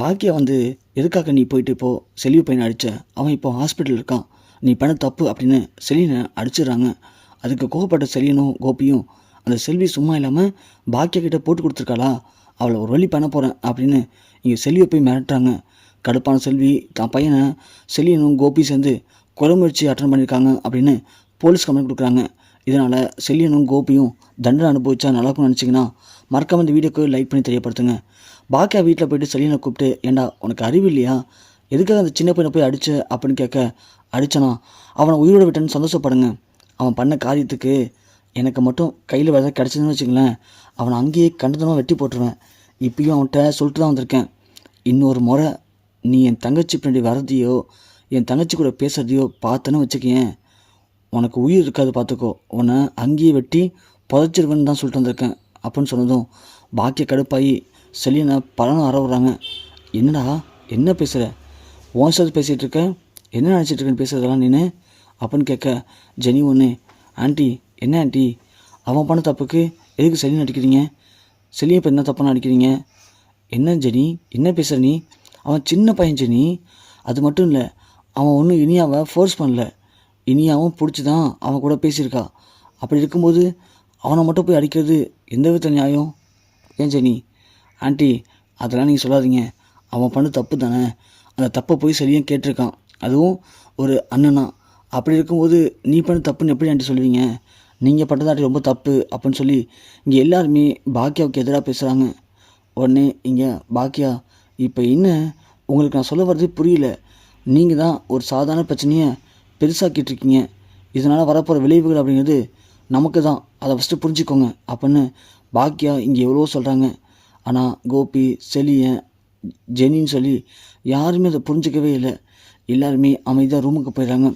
பாக்கியா வந்து எதுக்காக நீ போயிட்டு இப்போ செல்வி பையனை அடித்த அவன் இப்போ ஹாஸ்பிட்டல் இருக்கான். நீ பண்ண தப்பு அப்படின்னு செலினை அடிச்சிடுறாங்க. அதுக்கு கோவப்பட்ட செலியனும் கோபியும் அந்த செல்வி சும்மா இல்லாமல் பாக்கியா கிட்ட போட்டு கொடுத்துருக்காளா? அவளை ஒரு வழி பண்ண போகிறேன் அப்படின்னு இங்கே செல்வியை போய் மிரட்டுறாங்க. கடுப்பான செல்வி தான் பையனை செலியனும் கோபி சேர்ந்து கொலை முயற்சி அட்டன் பண்ணியிருக்காங்க அப்படின்னு போலீஸ் கம்ப்ளைண்ட் கொடுக்குறாங்க. இதனால் செல்லியனும் கோபியும் தண்டனை அனுபவிச்சா நல்லா இருக்கும்னு நினச்சிங்கன்னா மறக்காம இந்த வீடியோக்கு லைக் பண்ணி தெரியப்படுத்துங்க. பாக்கியா வீட்டில் போயிட்டு செலினை கூப்பிட்டு ஏண்டா உனக்கு அறிவு இல்லையா? எதுக்காக அந்த சின்ன பையனை போய் அடிச்ச? அப்படின்னு கேட்க அடித்தனா அவனை உயிரோட விட்டேன்னு சந்தோஷப்படுங்க. அவன் பண்ண காரியத்துக்கு எனக்கு மட்டும் கையில் வேலை கிடச்சதுன்னு வச்சுங்களேன் அவனை அங்கேயே கண்டதமாக வெட்டி போட்டுருவேன். இப்பயும் அவன்கிட்ட சொல்லிட்டு தான் வந்திருக்கேன். இன்னொரு முறை நீ என் தங்கச்சி பின்னாடி வரதையோ என் தங்கச்சி கூட பேசுறதையோ பார்த்தேன்னு வச்சுக்கேன் உனக்கு உயிர் இருக்காது பார்த்துக்கோ. உன்னை அங்கேயே வெட்டி புதைச்சிருவேன்னு தான் சொல்லிட்டு வந்திருக்கேன். அப்படின்னு சொன்னதும் பாக்கிய கடுப்பாகி செலியனை பலனும் அறவுறாங்க. என்னடா என்ன பேசுகிற உன் பேசிகிட்டு இருக்க? என்ன நினச்சிட்டு இருக்கேன்னு பேசுறதெல்லாம் நீனு அப்படின்னு கேட்க ஜெனி ஒன்று ஆண்டி என்ன ஆண்டி? அவன் பண்ண தப்புக்கு எதுக்கு செலியன் அடிக்கிறீங்க? செலியை இப்போ என்ன தப்பான அடிக்கிறீங்க? என்ன ஜெனி? என்ன பேசுகிற நீ? அவன் சின்ன பையன் ஜெனி. அது மட்டும் இல்லை அவன் ஒன்றும் இனியாவை ஃபோர்ஸ் பண்ணல. இனியாவும் பிடிச்சி தான் அவன் கூட பேசியிருக்கா. அப்படி இருக்கும்போது அவனை மட்டும் போய் அடிக்கிறது எந்த வித நியாயம்? ஏன் ஜெனி? ஆண்டி அதெல்லாம் நீங்கள் சொல்லாதீங்க. அவன் பண்ண தப்பு தானே. அந்த தப்பை போய் சரியாக கேட்டிருக்கான். அதுவும் ஒரு அண்ணனா. அப்படி இருக்கும்போது நீ பண்ண தப்புன்னு எப்படி ஆண்டி சொல்லுவீங்க? நீங்கள் பண்ணதாட்டி ரொம்ப தப்பு அப்படின்னு சொல்லி இங்கே எல்லாருமே பாக்கியாவுக்கு எதிராக பேசுகிறாங்க உடனே இங்கே பாக்கியா இப்போ என்ன? உங்களுக்கு நான் சொல்ல வர்றது புரியல. நீங்கள் தான் ஒரு சாதாரண பிரச்சனையை பெருசாக்கிட்டு இருக்கீங்க. இதனால் வரப்போகிற விளைவுகள் அப்படிங்கிறது நமக்கு தான். அதை ஃபஸ்ட்டு புரிஞ்சுக்கோங்க அப்படின்னு பாக்கியா இங்கே எவ்வளோ சொல்கிறாங்க ஆனால் கோபி செலியன் ஜெனின்னு சொல்லி யாருமே அதை புரிஞ்சிக்கவே இல்லை. எல்லாருமே அமைதியாக ரூமுக்கு போயிடுறாங்க.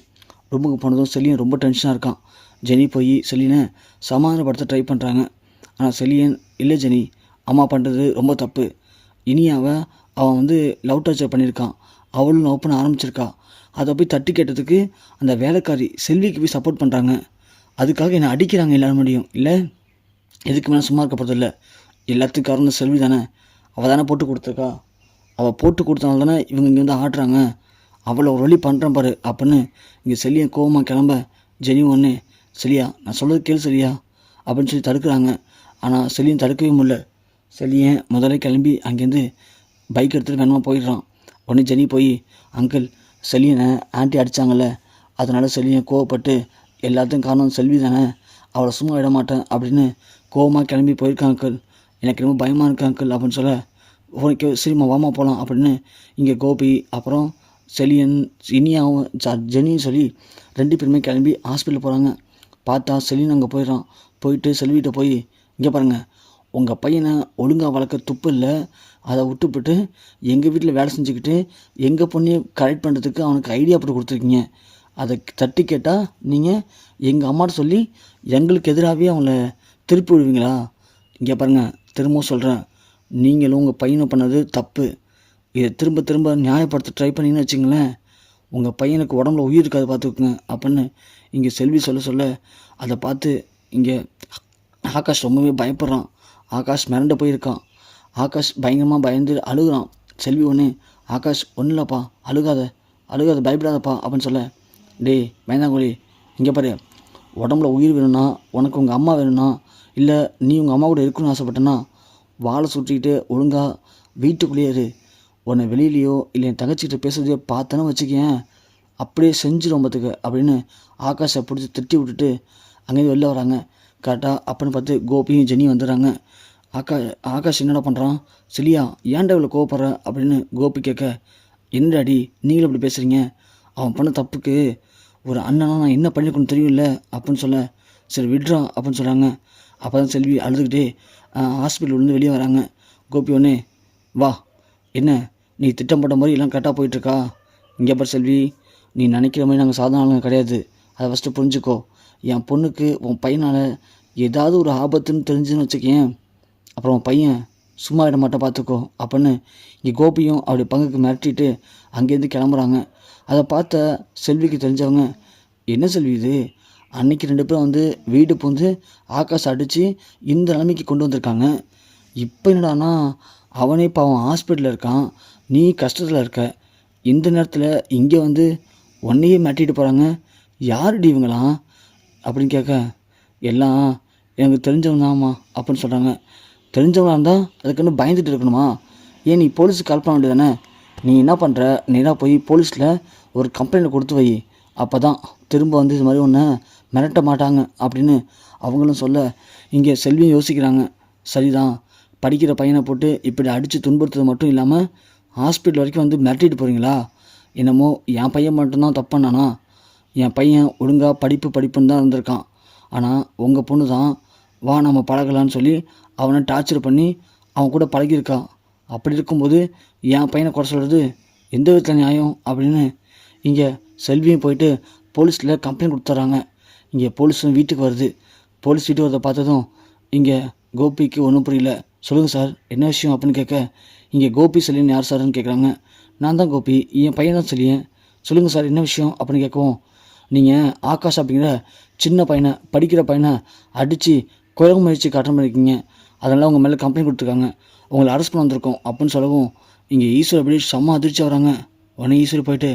ரூமுக்கு போனதும் செலியன் ரொம்ப டென்ஷனாக இருக்கான். ஜெனி போய் செலியனை சமாதானப்படுத்த ட்ரை பண்ணுறாங்க ஆனால் செலியன் இல்லை ஜெனி அம்மா பண்ணுறது ரொம்ப தப்பு. இனியாவை அவன் வந்து லவ் டார்ச்சர் பண்ணியிருக்கான். அவளும் லவ் பண்ண ஆரம்பிச்சிருக்கா. அதை போய் தட்டி கேட்டதுக்கு அந்த வேலைக்காரி செல்விக்கு போய் சப்போர்ட் பண்ணுறாங்க அதுக்காக என்னை அடிக்கிறாங்க எல்லாரும் முடியும் இல்லை எதுக்கு மேலே சும்மா இருக்க போகிறதில்ல எல்லாத்துக்கும் காரணம் செல்வி தானே. அவள் தானே போட்டு கொடுத்துருக்கா. அவள் போட்டு கொடுத்தனால தானே இவங்க இங்கேருந்து ஆடுறாங்க. அவளை ஒரு வழி பண்ணுறேன் பாரு அப்படின்னு இங்கே செல்லியை கோவமாக கிளம்ப ஜெனி ஒன்று சரியா நான் சொல்கிறது கேள் சரியா அப்படின்னு சொல்லி தடுக்கிறாங்க. ஆனால் செல்லியும் தடுக்கவே முடியல. செல்லியன் முதல்ல கிளம்பி அங்கேருந்து பைக் எடுத்துகிட்டு வேணுமா போயிடுறான். உடனே ஜெனி போய் அங்கிள் செல்லியனை ஆண்டி அடித்தாங்கல்ல அதனால் செல்லியன் கோவப்பட்டு எல்லாத்தையும் காரணம் செல்வி தானே. அவளை சும்மா விட மாட்டேன் அப்படின்னு கோவமாக கிளம்பி போயிருக்கான் அங்கிள். எனக்கு ரொம்ப பயமாக இருக்கு அங்கிள் அப்படின்னு சொல்ல ஓகே சரிம்மா வாமா போகலாம் அப்படின்னு இங்கே கோபி அப்புறம் செலியன் இனியாவும் ஜ- ஜெனின்னு சொல்லி ரெண்டு பேருமே கிளம்பி ஹாஸ்பிட்டல் போகிறாங்க பார்த்தா செலின் அங்கே போயிடுறான். போயிட்டு செல்விகிட்ட போய் இங்கே பாருங்கள் உங்கள் பையனை ஒழுங்காக வளர்க்க துப்பு இல்லை. அதை விட்டுப்புட்டு எங்கள் வீட்டில் வேலை செஞ்சுக்கிட்டு எங்கள் பொண்ணையை கரெக்ட் பண்ணுறதுக்கு அவனுக்கு ஐடியா போட்டு கொடுத்துருக்கீங்க. அதை தட்டி கேட்டால் நீங்கள் எங்கள் அம்மாட்ட சொல்லி எங்களுக்கு எதிராகவே அவங்கள திருப்பி விடுவீங்களா? இங்கே பாருங்கள் திரும்பவும் சொல்கிறேன் நீங்களும் உங்கள் பையனும் பண்ணது தப்பு. இதை திரும்ப திரும்ப நியாயப்படுத்த ட்ரை பண்ணீங்கன்னு வச்சுங்களேன் உங்கள் பையனுக்கு உடம்புல உயிர் இருக்காது பார்த்துக்குங்க. அப்படின்னு இங்கே செல்வி சொல்ல சொல்ல அதை பார்த்து இங்கே ஆகாஷ் ரொம்பவே பயப்படுறான். ஆகாஷ் மிரண்டு போயிருக்கான். ஆகாஷ் பயங்கரமாக பயந்து அழுகுறான். செல்வி ஒன்று ஆகாஷ் ஒன்றும் இல்லைப்பா. அழுகாத. அழுகாத பயப்படாதப்பா. அப்படின்னு சொல்ல டேய் பயந்தாங்கோழி இங்கே பாரு. உடம்புல உயிர் வேணும்னா உனக்கு உங்கள் அம்மா வேணும்னா இல்லை நீ உங்கள் அம்மா கூட இருக்கணும்னு ஆசைப்பட்டனா வாழை சுற்றிக்கிட்டு ஒழுங்காக வீட்டுக்குள்ளேயே இரு. உன்னை வெளியிலையோ இல்லை என் தங்கச்சிக்கிட்ட பேசுறதையோ பார்த்தேன்னு வச்சுக்கேன் அப்படியே செஞ்சிடும் பார்த்துக்க அப்படின்னு ஆகாஷை பிடிச்சி திட்டி விட்டுட்டு அங்கேருந்து வெளில வராங்க. கரெக்டாக அப்படின்னு பார்த்து கோபியும் ஜெனியும் வந்துடுறாங்க. ஆகா ஆகாஷ் என்னடா பண்ணுறான் சிலியா ஏன்டா இவ்வளோ கோவப்படுற? அப்படின்னு கோபி கேட்க என்னடாடி நீங்களும் இப்படி பேசுகிறீங்க அவன் பண்ண தப்புக்கு ஒரு அண்ணனா நான் என்ன பண்ணியிருக்கணும் தெரியும்ல? அப்படின்னு சொல்ல சரி விட்ரா அப்படின்னு சொல்கிறாங்க அப்போ தான் செல்வி அழுதுகிட்டே ஹாஸ்பிட்டல்லேருந்து வெளியே வராங்க. கோபி ஒன்று வா என்ன நீ திட்டம் போட்ட மாதிரி எல்லாம் கரெக்டாக போயிட்டுருக்கா? இங்கே பார் செல்வி நீ நினைக்கிற மாதிரி நாங்கள் சாதாரண ஆளுங்க கிடையாது. அதை ஃபஸ்ட்டு புரிஞ்சுக்கோ. என் பொண்ணுக்கு உன் பையனால் ஏதாவது ஒரு ஆபத்துன்னு தெரிஞ்சுன்னு வச்சுக்கேன் அப்புறம் உன் பையன் சும்மா இடம் மட்டும் பார்த்துக்கோ. அப்படின்னு இங்கே கோபியும் அவருடைய பங்குக்கு மிரட்டிட்டு அங்கேருந்து கிளம்புறாங்க. அதை பார்த்த செல்விக்கு தெரிஞ்சவங்க என்ன செல்வி இது? அன்னைக்கு ரெண்டு பேரும் வந்து வீடு பூந்து ஆகாஷ் அடித்து இந்த நிலைமைக்கு கொண்டு வந்திருக்காங்க. இப்போ என்னடான்னா அவனே பாவம் ஹாஸ்பிட்டலில் இருக்கான். நீ கஷ்டத்தில் இருக்க. இந்த நேரத்தில் இங்கே வந்து உன்னையே மாட்டிட்டு போகிறாங்க யாருடி இவங்களாம்? அப்படின்னு கேட்க எல்லாம் எனக்கு தெரிஞ்சவங்க தான்மா அப்படின்னு சொல்கிறாங்க தெரிஞ்சவங்களா இருந்தால் அதுக்குன்னு பயந்துட்டு இருக்கணுமா? ஏன் நீ போலீஸுக்கு கால் பண்ண வேண்டியதானே நீ என்ன பண்ணுற நேராக போய் போலீஸில் ஒரு கம்ப்ளைண்ட் கொடுத்து வை. அப்போ தான் திரும்ப வந்து இது மாதிரி ஒன்று மிரட்ட மாட்டாங்க அப்படின்னு அவங்களும் சொல்ல இங்கே செல்வியும் யோசிக்கிறாங்க. சரிதான். படிக்கிற பையனை போட்டு இப்படி அடித்து துன்புறுத்தது மட்டும் இல்லாமல் ஹாஸ்பிட்டல் வரைக்கும் வந்து மிரட்டிட்டு போகிறீங்களா என்னமோ என் பையன் மட்டும்தான் தப்பு என் பையன் ஒழுங்காக படிப்பு படிப்புன்னு தான் இருந்திருக்கான். ஆனால் உங்கள் பொண்ணு தான் வா நம்ம பழகலான்னு சொல்லி அவனை டார்ச்சர் பண்ணி அவன் கூட பழகியிருக்கான். அப்படி இருக்கும்போது என் பையனை குறை சொல்கிறது எந்த விதத்தில் நியாயம் அப்படின்னு இங்கே செல்வியும் போயிட்டு போலீஸில் கம்ப்ளைண்ட் கொடுத்துட்றாங்க இங்கே போலீஸும் வீட்டுக்கு வருது. போலீஸ் வீட்டு வரதை பார்த்ததும் இங்கே கோபிக்கு ஒன்றும் புரியல. சொல்லுங்கள் சார் என்ன விஷயம் அப்படின்னு கேட்க இங்கே கோபி செல்லியன் யார் சார்னு கேட்குறாங்க நான் தான் கோபி என் பையன் தான் சொல்லியேன் சொல்லுங்கள் சார் என்ன விஷயம் அப்படின்னு கேட்கவும் நீங்கள் ஆகாஷ் அப்படிங்கிற சின்ன பையனை படிக்கிற பையனை அடித்து கொலை முயற்சி காட்ட பண்ணியிருக்கீங்க அதனால் உங்கள் மேலே கம்ப்ளைண்ட் கொடுத்துருக்காங்க. உங்களை அரெஸ்ட் பண்ண வந்திருக்கோம் அப்படின்னு சொல்லவும் இங்கே ஈஸ்வர் அப்படி செம்ம அதிர்ச்சி வராங்க. உடனே ஈஸ்வர் போயிட்டு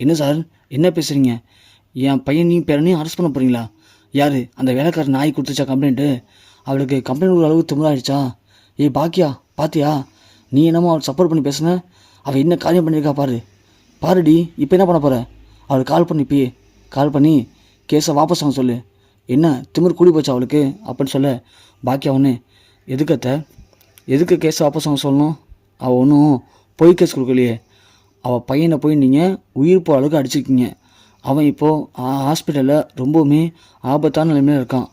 என்ன சார் என்ன பேசுகிறீங்க என் பையன் நீ பேரனையும் அரெஸ்ட் பண்ண போகிறீங்களா யார்? அந்த வேலைக்காரர் நாய் கொடுத்துச்சா கம்ப்ளைண்ட்டு அவளுக்கு கம்ப்ளைண்ட் ஒரு அளவுக்கு திமிராயிடுச்சா? ஏய் பாக்கியா பாத்தியா? நீ என்னமோ அவள் சப்போர்ட் பண்ணி பேசுன? அவள் என்ன காரியம் பண்ணியிருக்கா பாரு. பாருடி இப்போ என்ன பண்ண போகிற அவளுக்கு கால் பண்ணி இப்பயே. கால் பண்ணி கேஸை வாபஸ் வாங்க சொல்லு. என்ன திமிர் கூடி போச்சு அவளுக்கு? அப்படின்னு சொல்ல பாக்கியா ஒன்று எதுக்கத்த எதுக்கு கேஸ் வாபஸ் அவன் சொல்லணும்? அவள் ஒன்றும் பொய் கேஸ் கொடுக்கலையே. அவள் பையனை போய் நீங்கள் உயிர் போகிற அளவுக்கு அடிச்சிருக்கீங்க. அவன் இப்போது ஹாஸ்பிட்டலில் ரொம்பவுமே ஆபத்தான நிலைமையில் இருக்கான்.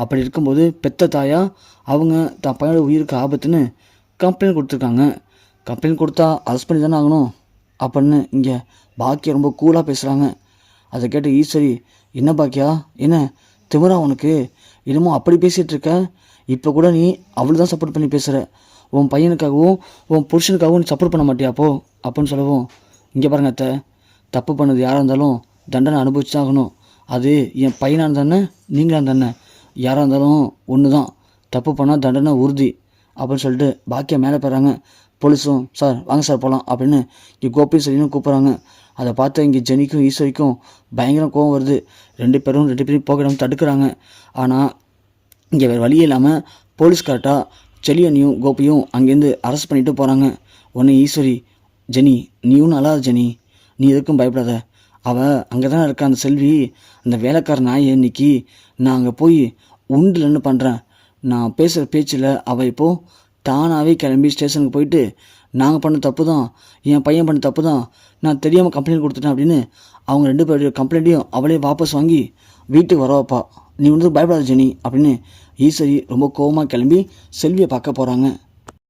அப்படி இருக்கும்போது பெத்த தாயா அவங்க தான் பையனோட உயிருக்கு ஆபத்துன்னு கம்ப்ளைண்ட் கொடுத்துருக்காங்க. கம்ப்ளைண்ட் கொடுத்தா அரெஸ்ட் பண்ணி தானே ஆகணும்? அப்படின்னு இங்கே பாக்கியா ரொம்ப கூலாக பேசுகிறாங்க அதை கேட்ட ஈஸ்வரி என்ன பாக்கியா? என்ன? திமிரா உனக்கு? என்னமோ அப்படி பேசிகிட்டு இருக்க? இப்போ கூட நீ அவ்வளோ தான் சப்போர்ட் பண்ணி பேசுகிற உன் பையனுக்காகவும் உன் புருஷனுக்காகவும் நீ சப்போர்ட் பண்ண மாட்டியா அப்போ அப்படின்னு சொல்லவும். இங்கே பாருங்க அத்தை. தப்பு பண்ணது யாராக இருந்தாலும் தண்டனை அனுபவிச்சு ஆகணும். அது என் பையனாக இருந்தானே நீங்களாக இருந்தானே? யாராக இருந்தாலும் ஒன்று தான் தப்பு பண்ணால் தண்டனை உறுதி. அப்படின்னு சொல்லிட்டு பாக்கியம் மேலே போகிறாங்க போலீஸும் சார் வாங்க சார் போகலாம் அப்படின்னு இங்கே கோபி சரின்னு கூப்பிட்றாங்க. அதை பார்த்து இங்கே ஜெனிக்கும் ஈஸ்வரிக்கும் பயங்கர கோவம் வருது. ரெண்டு பேரும் ரெண்டு பேரும் போகிடாம தடுக்கிறாங்க. ஆனால் இங்கே வேறு வழி இல்லாமல் போலீஸ் கரெக்டாக செலியனையும் கோபியும் அங்கேருந்து அரெஸ்ட் பண்ணிட்டு போகிறாங்க உடனே ஈஸ்வரி ஜெனி நீயும் நல்லா ஜெனி. நீ எதுக்கும் பயப்படாத. அவள் அங்கே தான் இருக்க அந்த செல்வி? அந்த வேலைக்கார நாயை இன்னைக்கு நான் அங்கே போய் உண்டுலன்னு பண்ணுறேன் நான் பேசுகிற பேச்சில் அவள் இப்போது தானாகவே கிளம்பி ஸ்டேஷனுக்கு போயிட்டு நாங்கள் பண்ண தப்பு தான் என் பையன் பண்ண தப்பு தான் நான் தெரியாமல் கம்ப்ளைண்ட் கொடுத்துட்டேன் அப்படின்னு அவங்க ரெண்டு பேருடைய கம்ப்ளைண்ட்டையும் அவளே வாபஸ் வாங்கி வீட்டுக்கு வரவாப்பா நீ வந்து பயப்படாத ஜெனி அப்படின்னு ஈஸ்வரி ரொம்ப கோவமாக கிளம்பி செல்வியை பார்க்க போகிறாங்க